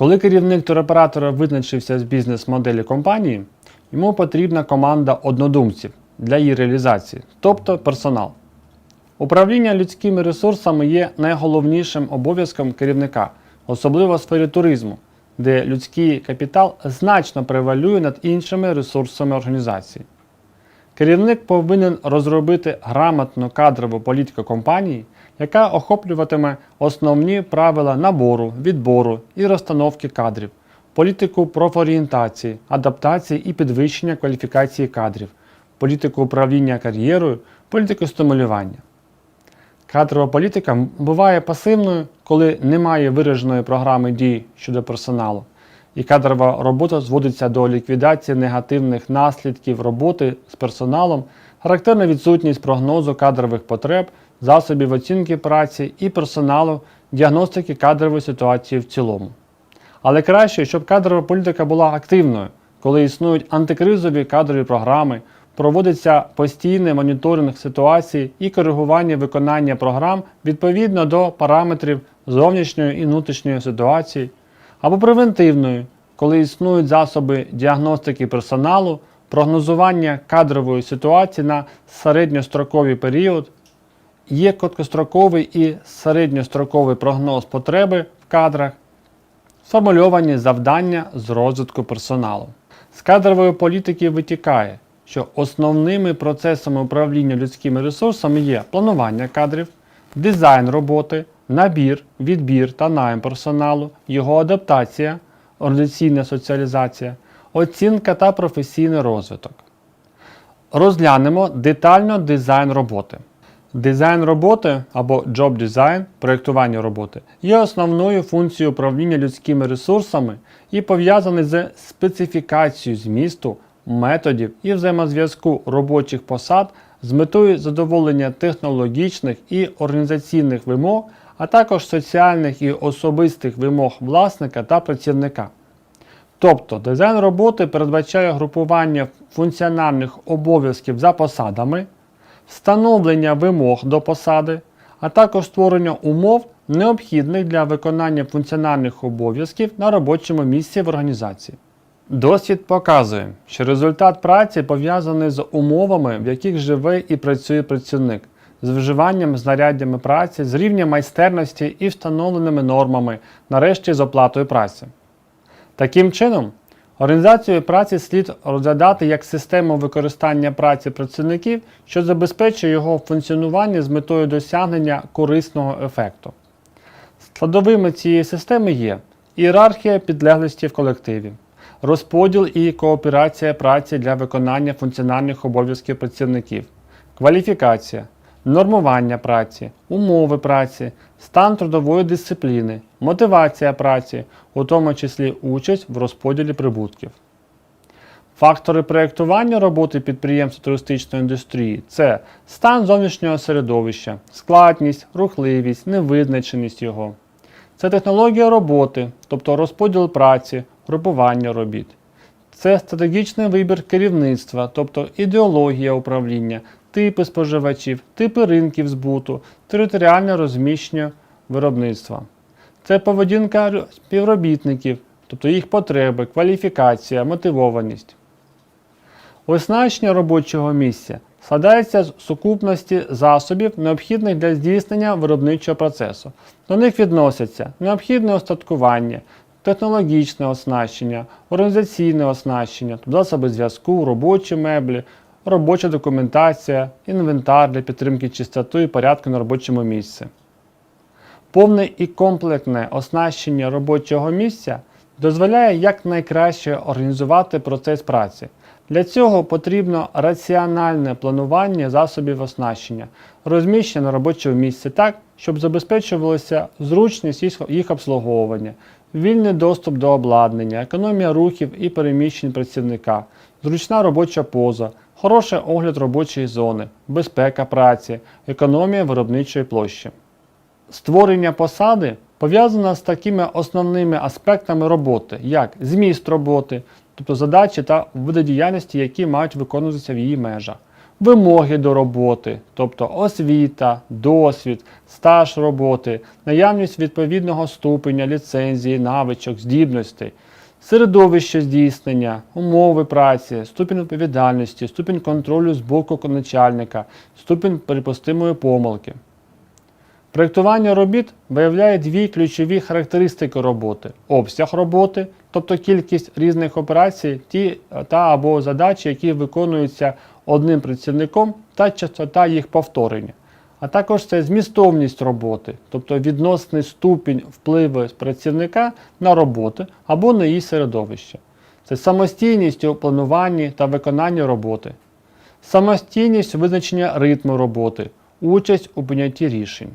Коли керівник туроператора визначився з бізнес-моделі компанії, йому потрібна команда однодумців для її реалізації, тобто персонал. Управління людськими ресурсами є найголовнішим обов'язком керівника, особливо в сфері туризму, де людський капітал значно превалює над іншими ресурсами організації. Керівник повинен розробити грамотну кадрову політику компанії, яка охоплюватиме основні правила набору, відбору і розстановки кадрів, політику профорієнтації, адаптації і підвищення кваліфікації кадрів, політику управління кар'єрою, політику стимулювання. Кадрова політика буває пасивною, коли немає вираженої програми дій щодо персоналу, і кадрова робота зводиться до ліквідації негативних наслідків роботи з персоналом, характерна відсутність прогнозу кадрових потреб, засобів оцінки праці і персоналу, діагностики кадрової ситуації в цілому. Але краще, щоб кадрова політика була активною, коли існують антикризові кадрові програми, проводиться постійний моніторинг ситуації і коригування виконання програм відповідно до параметрів зовнішньої і внутрішньої ситуації, або превентивною, коли існують засоби діагностики персоналу, прогнозування кадрової ситуації на середньостроковий період, є короткостроковий і середньостроковий прогноз потреби в кадрах, сформульовані завдання з розвитку персоналу. З кадрової політики витікає, що основними процесами управління людськими ресурсами є планування кадрів, дизайн роботи, набір, відбір та найм персоналу, його адаптація, організаційна соціалізація, оцінка та професійний розвиток. Розглянемо детально дизайн роботи. Дизайн роботи або job design, проєктування роботи, є основною функцією управління людськими ресурсами і пов'язаний з специфікацією змісту, методів і взаємозв'язку робочих посад з метою задоволення технологічних і організаційних вимог, а також соціальних і особистих вимог власника та працівника. Тобто дизайн роботи передбачає групування функціональних обов'язків за посадами, встановлення вимог до посади, а також створення умов, необхідних для виконання функціональних обов'язків на робочому місці в організації. Досвід показує, що результат праці пов'язаний з умовами, в яких живе і працює працівник, з вживанням знаряддями праці, з рівнем майстерності і встановленими нормами, нарешті з оплатою праці. Таким чином, організацію праці слід розглядати як систему використання праці працівників, що забезпечує його функціонування з метою досягнення корисного ефекту. Складовими цієї системи є ієрархія підлеглості в колективі, розподіл і кооперація праці для виконання функціональних обов'язків працівників, кваліфікація, нормування праці, умови праці, стан трудової дисципліни, мотивація праці, у тому числі участь в розподілі прибутків. Фактори проєктування роботи підприємств туристичної індустрії це стан зовнішнього середовища, складність, рухливість, невизначеність його. Це технологія роботи, тобто розподіл праці, групування робіт. Це стратегічний вибір керівництва, тобто ідеологія управління, типи споживачів, типи ринків збуту, територіальне розміщення виробництва. Це поведінка співробітників, тобто їх потреби, кваліфікація, мотивованість. Оснащення робочого місця складається з сукупності засобів, необхідних для здійснення виробничого процесу. До них відносяться необхідне остаткування, технологічне оснащення, організаційне оснащення, тобто засоби зв'язку, робочі меблі, робоча документація, інвентар для підтримки чистоти і порядку на робочому місці. Повне і комплектне оснащення робочого місця дозволяє якнайкраще організувати процес праці. Для цього потрібно раціональне планування засобів оснащення, розміщення на робочому місці так, щоб забезпечувалася зручність їх обслуговування, вільний доступ до обладнання, економія рухів і переміщень працівника, зручна робоча поза, хороший огляд робочої зони, безпека праці, економія виробничої площі. Створення посади пов'язано з такими основними аспектами роботи, як зміст роботи, тобто задачі та види діяльності, які мають виконуватися в її межах, вимоги до роботи, тобто освіта, досвід, стаж роботи, наявність відповідного ступеня, ліцензії, навичок, здібностей, середовище здійснення, умови праці, ступінь відповідальності, ступінь контролю з боку начальника, ступінь припустимої помилки. Проєктування робіт виявляє дві ключові характеристики роботи: обсяг роботи, тобто кількість різних операцій ті та або задачі, які виконуються одним працівником та частота їх повторення. А також це змістовність роботи, тобто відносний ступінь впливу працівника на роботу або на її середовище. Це самостійність у плануванні та виконанні роботи, самостійність визначення ритму роботи, участь у прийнятті рішень.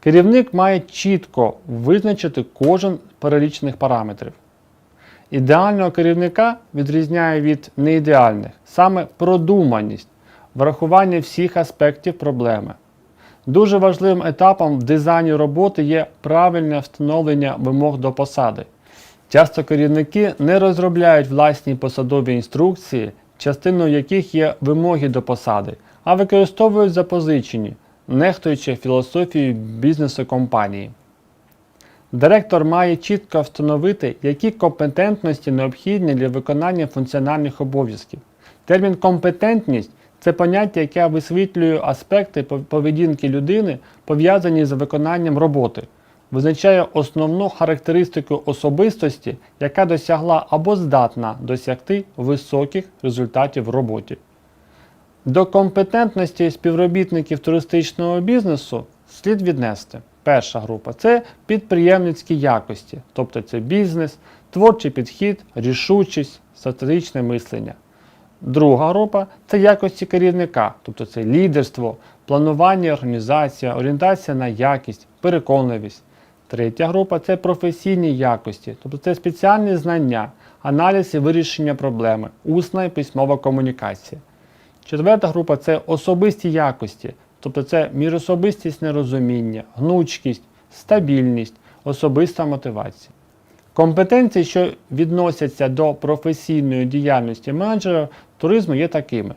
Керівник має чітко визначити кожен з перелічених параметрів. Ідеального керівника відрізняє від неідеальних саме продуманість, врахування всіх аспектів проблеми. Дуже важливим етапом в дизайні роботи є правильне встановлення вимог до посади. Часто керівники не розробляють власні посадові інструкції, частиною яких є вимоги до посади, а використовують запозичені, нехтуючи філософією бізнесу компанії. Директор має чітко встановити, які компетентності необхідні для виконання функціональних обов'язків. Термін компетентність це поняття, яке висвітлює аспекти поведінки людини, пов'язані з виконанням роботи, визначає основну характеристику особистості, яка досягла або здатна досягти високих результатів в роботі. До компетентності співробітників туристичного бізнесу слід віднести. Перша група це підприємницькі якості, тобто це бізнес, творчий підхід, рішучість, стратегічне мислення. Друга група це якості керівника, тобто це лідерство, планування, організація, орієнтація на якість, переконливість. Третя група це професійні якості, тобто це спеціальні знання, аналіз і вирішення проблеми, усна і письмова комунікація. Четверта група це особисті якості, тобто це міжособистісне розуміння, гнучкість, стабільність, особиста мотивація. Компетенції, що відносяться до професійної діяльності менеджера туризму, є такими.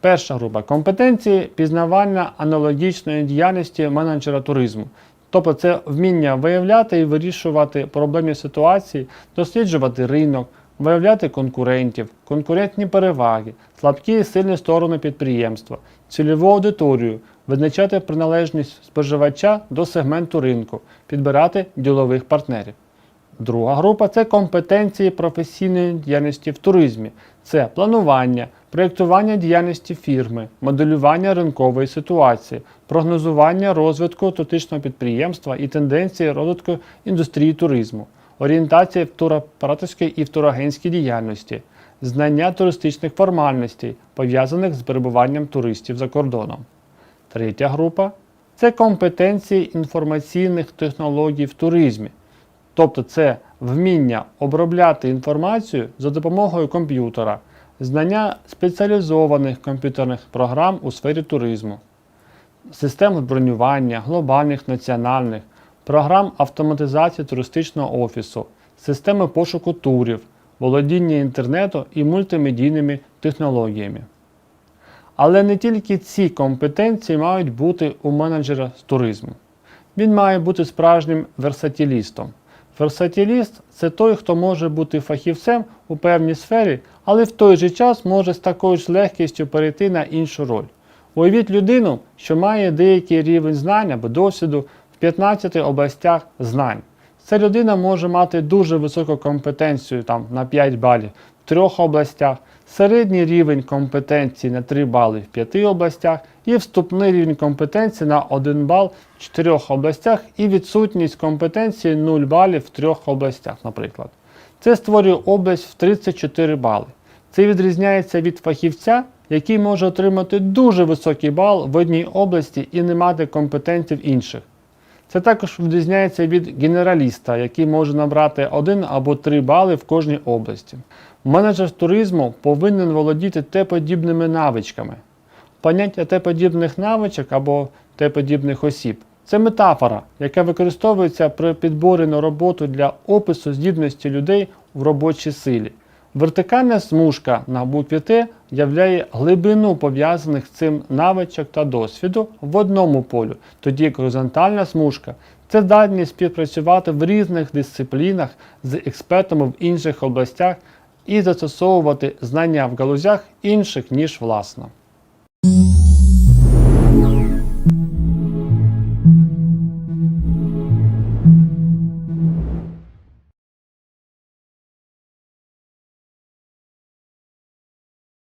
Перша група компетенції пізнавання аналогічної діяльності менеджера туризму. Тобто це вміння виявляти і вирішувати проблемні ситуації, досліджувати ринок, виявляти конкурентів, конкурентні переваги, слабкі і сильні сторони підприємства, цільову аудиторію, визначати приналежність споживача до сегменту ринку, підбирати ділових партнерів. Друга група це компетенції професійної діяльності в туризмі. Це планування, проєктування діяльності фірми, моделювання ринкової ситуації, прогнозування розвитку туристичного підприємства і тенденції розвитку індустрії туризму, орієнтація в туроператорській і в турагентській діяльності, знання туристичних формальностей, пов'язаних з перебуванням туристів за кордоном. Третя група це компетенції інформаційних технологій в туризмі. Тобто це вміння обробляти інформацію за допомогою комп'ютера, знання спеціалізованих комп'ютерних програм у сфері туризму, систем бронювання, глобальних національних, програм автоматизації туристичного офісу, системи пошуку турів, володіння інтернету і мультимедійними технологіями. Але не тільки ці компетенції мають бути у менеджера з туризму. Він має бути справжнім версатілістом. Версатіліст це той, хто може бути фахівцем у певній сфері, але в той же час може з такою ж легкістю перейти на іншу роль. Уявіть людину, що має деякий рівень знань або досвіду в 15 областях знань. Ця людина може мати дуже високу компетенцію там, на 5 балів трьох областях, середній рівень компетенції на 3 бали в 5 областях і вступний рівень компетенції на 1 бал в 4 областях і відсутність компетенції 0 балів в 3 областях, наприклад. Це створює область в 34 бали. Це відрізняється від фахівця, який може отримати дуже високий бал в одній області і не мати компетенцій в інших. Це також відрізняється від генераліста, який може набрати 1 або 3 бали в кожній області. Менеджер туризму повинен володіти Т-подібними навичками. Поняття Т-подібних навичок або Т-подібних осіб це метафора, яка використовується при підборі на роботу для опису здібності людей в робочій силі. Вертикальна смужка на букві Т являє глибину пов'язаних з цим навичок та досвіду в одному полю, тоді горизонтальна смужка це здатність співпрацювати в різних дисциплінах з експертами в інших областях і застосовувати знання в галузях інших ніж власно.